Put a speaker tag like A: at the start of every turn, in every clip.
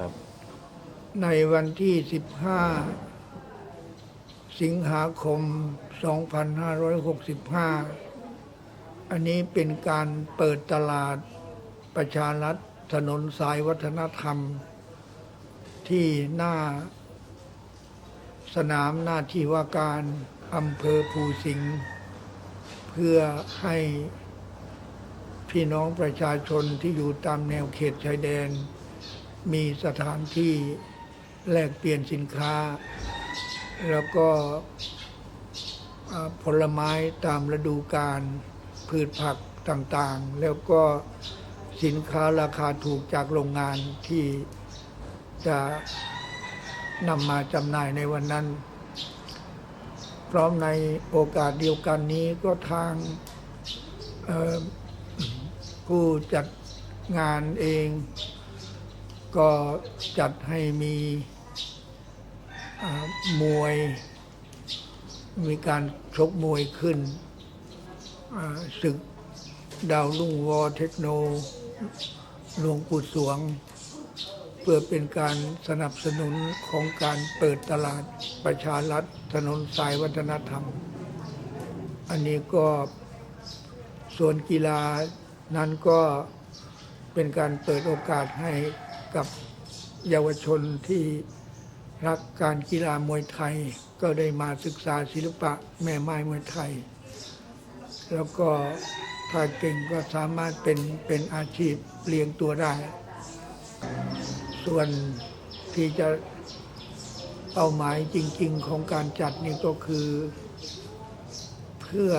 A: ครับ
B: ในวันที่ 15 สิงหาคม 2565 อันนี้เป็นการเปิดตลาดประชารัฐถนนสายวัฒนธรรม ที่หน้า สนามหน้าที่ว่าการอำเภอภูสิงห์เพื่อให้พี่น้องประชาชนที่อยู่ตามแนวเขตชายแดน มีสถานที่แลกเปลี่ยนสินค้า แล้วก็ผลไม้ตามฤดูกาลพืชผักต่างๆ แล้วก็สินค้าราคาถูกจากโรงงานที่จะนำมาจำหน่ายในวันนั้น พร้อมในโอกาสเดียวกันนี้ก็ทางผู้จัดงานเอง ก็จัดให้มีมวย มีการชกมวยขึ้นศึกดาวลุ่งวอเทคโนหลวงปู่สวง เพื่อเป็นการสนับสนุนของการเปิดตลาดประชารัฐถนนสายวัฒนธรรม อันนี้ก็ส่วนกีฬานั้นก็เป็นการเปิดโอกาสให้ กับเยาวชนที่รักการกีฬามวยไทย ก็ได้มาศึกษาศิลปะแม่ไม้มวยไทย แล้วก็ถ้าเก่งก็สามารถเป็นเป็นอาชีพเลี้ยงตัวได้ ส่วนที่จะเป้าหมายจริง ๆ ของการจัดนี่ก็คือ เพื่อ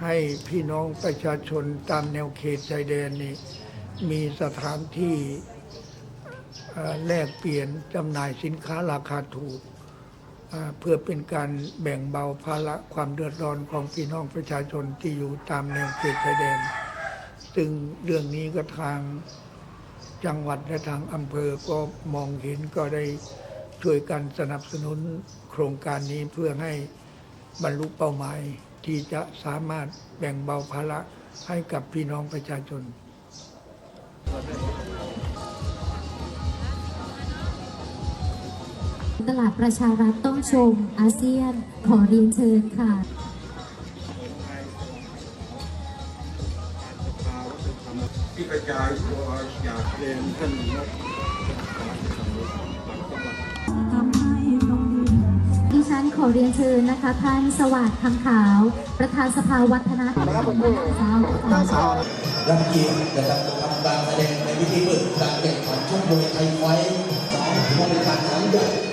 B: ให้พี่น้องประชาชนตามแนวเขตชายแดนนี่มีสถานที่ แลกเปลี่ยนจำหน่ายสินค้าราคาถูก เพื่อเป็นการแบ่งเบาภาระความเดือดร้อนของพี่น้องประชาชนที่อยู่ตามแนวเขตชายแดน ซึ่งเรื่องนี้ก็ทางจังหวัดและทางอำเภอก็มองเห็นก็ได้ช่วยกันสนับสนุนโครงการนี้เพื่อให้บรรลุเป้าหมายที่จะสามารถแบ่งเบาภาระให้กับพี่น้องประชาชน
C: ตลาดประชารัฐต้องชมอาเซียนขอเรียนเชิญค่ะ
D: ที่กระจายตัวอยากเรียนท่านนก
C: ดิฉันขอเรียนเชิญนะคะท่านสวัสดิ์คำขาว ประธานสภาวัฒนธรรมสาวสาว
E: รับเกียรตินะครับทำการแสดงในพิธีเปิดการแข่งขันชกมวยไทยไฟท์สองถือว่าเป็นการครั้งใหญ่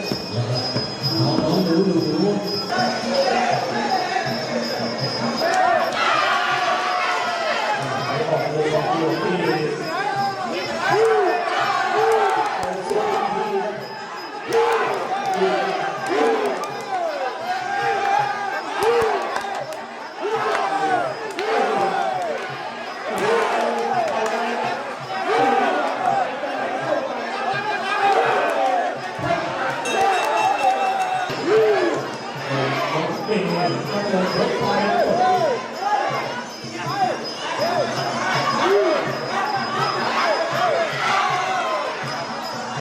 E: เป็นก็จะรถไฟ